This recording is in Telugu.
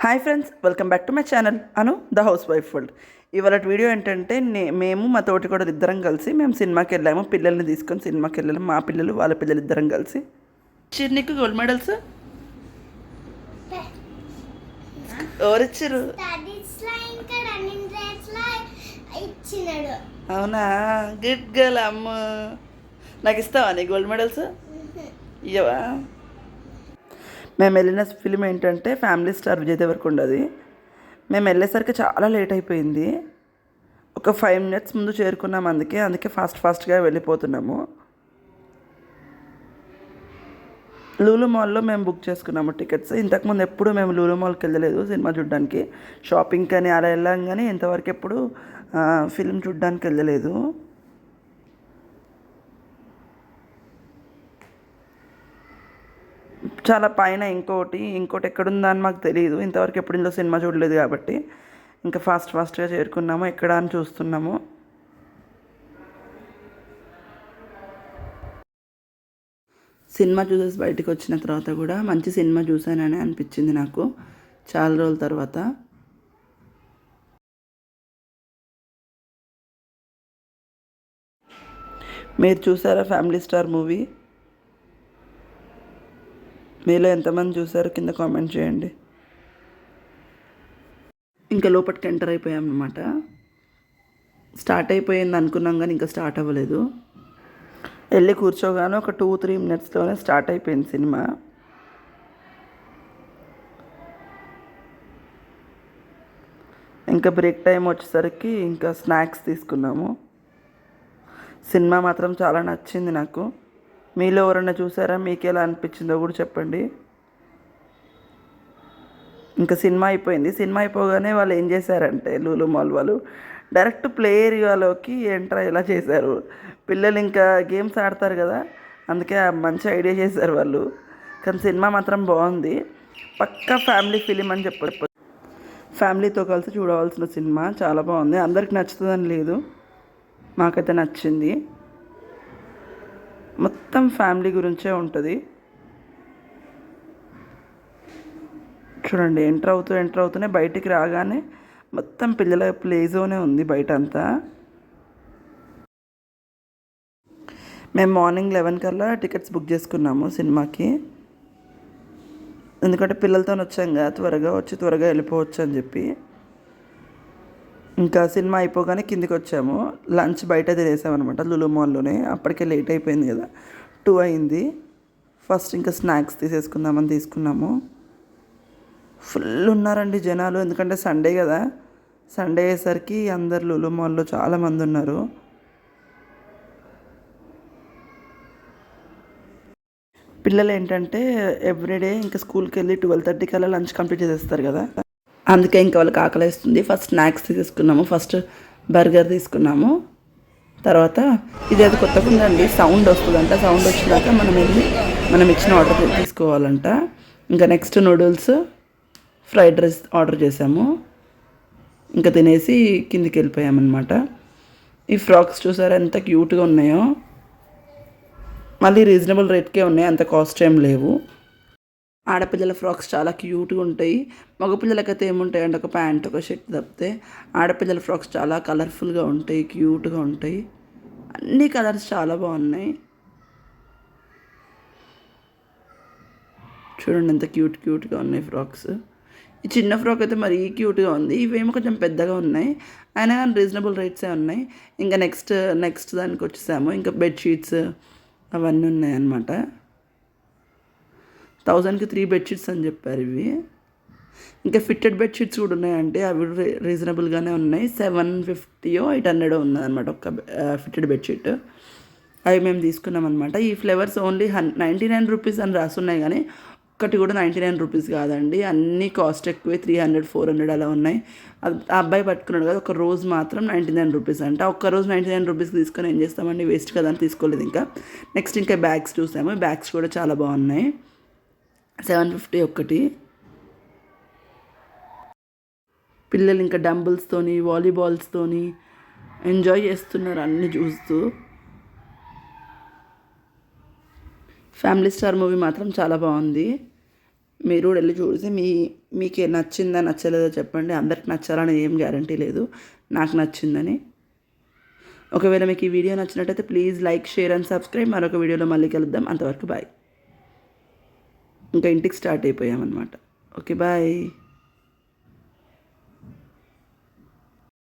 Hi friends welcome back to my channel. Anu the house wife world. ఇవాళ వీడియో ఏంటంటే నే మేము మా తోటి కూడా ఇద్దరం కలిసి మేము సినిమాకి వెళ్ళాము. పిల్లల్ని తీసుకొని సినిమాకి వెళ్ళాము మా పిల్లలు వాళ్ళ పిల్లలు ఇద్దరం కలిసి. చిన్నీకు గోల్డ్ మెడల్స్ ఎవరిచ్చారు అవునా? గుడ్ గర్ల్ అమ్మ. నాకు ఇస్తావా నీ గోల్డ్ మెడల్స్ ఇయ్యవా? మేము వెళ్ళిన ఫిలిం ఏంటంటే ఫ్యామిలీ స్టార్ విజయ్ దేవరకొండది. మేము వెళ్ళేసరికి చాలా లేట్ అయిపోయింది. ఒక ఫైవ్ మినిట్స్ ముందు చేరుకున్నాం అందుకే అందుకే ఫాస్ట్ ఫాస్ట్గా వెళ్ళిపోతున్నాము. లూలు మాల్లో మేము బుక్ చేసుకున్నాము టికెట్స్ ఇంతకుముందు ఎప్పుడు మేము లూలు మాల్కి వెళ్ళలేదు సినిమా చూడడానికి. షాపింగ్ కానీ అలా వెళ్ళాం కానీ ఇంతవరకు ఎప్పుడు ఫిల్మ్ చూడడానికి వెళ్ళలేదు. చాలా పైన ఇంకోటి ఇంకోటి ఎక్కడుందా అని మాకు తెలియదు ఇంతవరకు ఎప్పుడు ఇందులో సినిమా చూడలేదు కాబట్టి. ఇంకా ఫాస్ట్ ఫాస్ట్గా చేరుకున్నాము. ఎక్కడ అని చూస్తున్నాము. సినిమా చూసేసి బయటకు వచ్చిన తర్వాత కూడా మంచి సినిమా చూశానని అనిపించింది నాకు. చాలా రోజుల తర్వాత. మీరు చూసారా ఫ్యామిలీ స్టార్ మూవీ? మీలో ఎంతమంది చూసారో కింద కామెంట్ చేయండి. ఇంకా లోపలికి ఎంటర్ అయిపోయాం అనమాట స్టార్ట్ అయిపోయింది అనుకున్నాం కానీ ఇంకా స్టార్ట్ అవ్వలేదు. వెళ్ళి కూర్చోగానే ఒక టూ త్రీ మినిట్స్లోనే స్టార్ట్ అయిపోయింది సినిమా. ఇంకా బ్రేక్ టైం వచ్చేసరికి ఇంకా స్నాక్స్ తీసుకున్నాము. సినిమా మాత్రం చాలా నచ్చింది నాకు. మీలో ఎవరైనా చూసారా? మీకు ఎలా అనిపించిందో కూడా చెప్పండి. ఇంకా సినిమా అయిపోయింది. సినిమా అయిపోగానే వాళ్ళు ఏం చేశారంటే లూలు మాల్ వాళ్ళు డైరెక్ట్ ప్లే ఏరియాలోకి ఎంటర్ అయ్యేలా చేశారు. పిల్లలు ఇంకా గేమ్స్ ఆడతారు కదా అందుకే మంచి ఐడియా చేశారు వాళ్ళు. కానీ సినిమా మాత్రం బాగుంది. పక్కా ఫ్యామిలీ ఫిలిం అని చెప్పారు. ఫ్యామిలీతో కలిసి చూడవలసిన సినిమా చాలా బాగుంది. అందరికి నచ్చుతుందని లేదు. మాకైతే నచ్చింది. మొత్తం ఫ్యామిలీ గురించే ఉంటుంది. చూడండి ఎంటర్ అవుతూ ఎంటర్ అవుతూనే బయటికి రాగానే మొత్తం పిల్లల ప్లే జోనే ఉంది బయట అంతా మేము మార్నింగ్ లెవెన్ కల్లా టికెట్స్ బుక్ చేసుకున్నాము సినిమాకి. ఎందుకంటే పిల్లలతో వచ్చాం కదా త్వరగా వచ్చి త్వరగా వెళ్ళిపోవచ్చు అని చెప్పి. ఇంకా సినిమా అయిపోగానే కిందికి వచ్చాము లంచ్ బయట తినేసామన్నమాట లులు మాల్లోనే. అప్పటికే లేట్ అయిపోయింది కదా. టూ అయింది. ఫస్ట్ ఇంకా స్నాక్స్ తీసేసుకుందామని తీసుకున్నాము. ఫుల్ ఉన్నారండి జనాలు. ఎందుకంటే సండే కదా. సండే అయ్యేసరికి అందరు లులు మాల్లో చాలామంది ఉన్నారు. పిల్లలు ఏంటంటే ఎవ్రీడే ఇంకా స్కూల్కి వెళ్ళి ట్వెల్వ్ థర్టీకి అలా లంచ్ కంప్లీట్ చేసేస్తారు కదా. అందుకే ఇంకా వాళ్ళకి ఆకలిస్తుంది ఫస్ట్ స్నాక్స్ తీసుకున్నాము ఫస్ట్ బర్గర్ తీసుకున్నాము. తర్వాత ఇది అది కొత్తగా ఉందండి సౌండ్ వస్తుందంట. సౌండ్ వచ్చినాక మనం వెళ్ళి మనం ఇచ్చిన ఆర్డర్ తీసుకోవాలంట. ఇంకా next noodles fried rice order చేసాము. ఇంకా తినేసి కిందికి వెళ్ళిపోయామన్నమాట. ఈ ఫ్రాక్స్ చూసారా ఎంత క్యూట్గా ఉన్నాయో. మళ్ళీ రీజనబుల్ రేట్కే ఉన్నాయి అంత కాస్ట్ ఏం లేవు. ఆడపిల్లల ఫ్రాక్స్ చాలా క్యూట్గా ఉంటాయి. మగపిల్లలకైతే ఏముంటాయి అంటే ఒక ప్యాంట్ ఒక షర్ట్ తప్పితే ఆడపిల్లల ఫ్రాక్స్ చాలా కలర్ఫుల్గా ఉంటాయి క్యూట్గా ఉంటాయి. అన్ని కలర్స్ చాలా బాగున్నాయి. చూడండి ఎంత క్యూట్ క్యూట్గా ఉన్నాయి ఫ్రాక్స్. ఈ చిన్న ఫ్రాక్ అయితే మరీ క్యూట్గా ఉంది. ఇవేమో కొంచెం పెద్దగా ఉన్నాయి. అయినా కానీ రీజనబుల్ రేట్సే ఉన్నాయి. ఇంకా నెక్స్ట్ నెక్స్ట్ దానికి వచ్చేసాము ఇంకా బెడ్షీట్స్ అవన్నీ ఉన్నాయి అన్నమాట థౌజండ్కి త్రీ బెడ్షీట్స్ అని చెప్పారు ఇవి. ఇంకా ఫిట్టెడ్ బెడ్షీట్స్ కూడా ఉన్నాయంటే అవి రీజనబుల్గానే ఉన్నాయి. సెవెన్ ఫిఫ్టీయో ఎయిట్ హండ్రెడ్ ఉన్నదన్నమాట ఒక ఫిట్టెడ్ బెడ్షీట్ అవి మేము తీసుకున్నాం అనమాట ఈ ఫ్లేవర్స్ ఓన్లీ హన్ నైంటీ నైన్ రూపీస్ అని రాసున్నాయి కానీ ఒక్కటి కూడా నైంటీ నైన్ రూపీస్ కాదండి. అన్నీ కాస్ట్ ఎక్కువే త్రీ హండ్రెడ్ ఫోర్ హండ్రెడ్ అలా ఉన్నాయి. ఆ అబ్బాయి పట్టుకున్నాడు కదా ఒక రోజు మాత్రం నైంటీ నైన్ రూపీస్ అంట. ఒక్క రోజు నైంటీ నైన్ రూపీస్ తీసుకొని ఏం చేస్తామండి? వేస్ట్ కదా అని తీసుకోలేదు ఇంకా. నెక్స్ట్ ఇంకా బ్యాగ్స్ చూసాము. బ్యాగ్స్ కూడా చాలా బాగున్నాయి. సెవెన్ ఫిఫ్టీ ఒకటి. పిల్లలు ఇంకా డంబుల్స్తోని వాలీబాల్స్తోని ఎంజాయ్ చేస్తున్నారు అన్నీ చూస్తూ. ఫ్యామిలీ స్టార్ మూవీ మాత్రం చాలా బాగుంది. మీరు కూడా వెళ్ళి చూసి మీ మీకు నచ్చిందా నచ్చలేదో చెప్పండి. అందరికి నచ్చాలని ఏం గ్యారంటీ లేదు. నాకు నచ్చిందని. ఒకవేళ మీకు ఈ వీడియో నచ్చినట్టయితే please like share and subscribe. మరొక వీడియోలో మళ్ళీ కలుద్దాం. అంతవరకు బాయ్. ఇంకా ఇంటికి స్టార్ట్ అయిపోయామన్నమాట. Okay bye.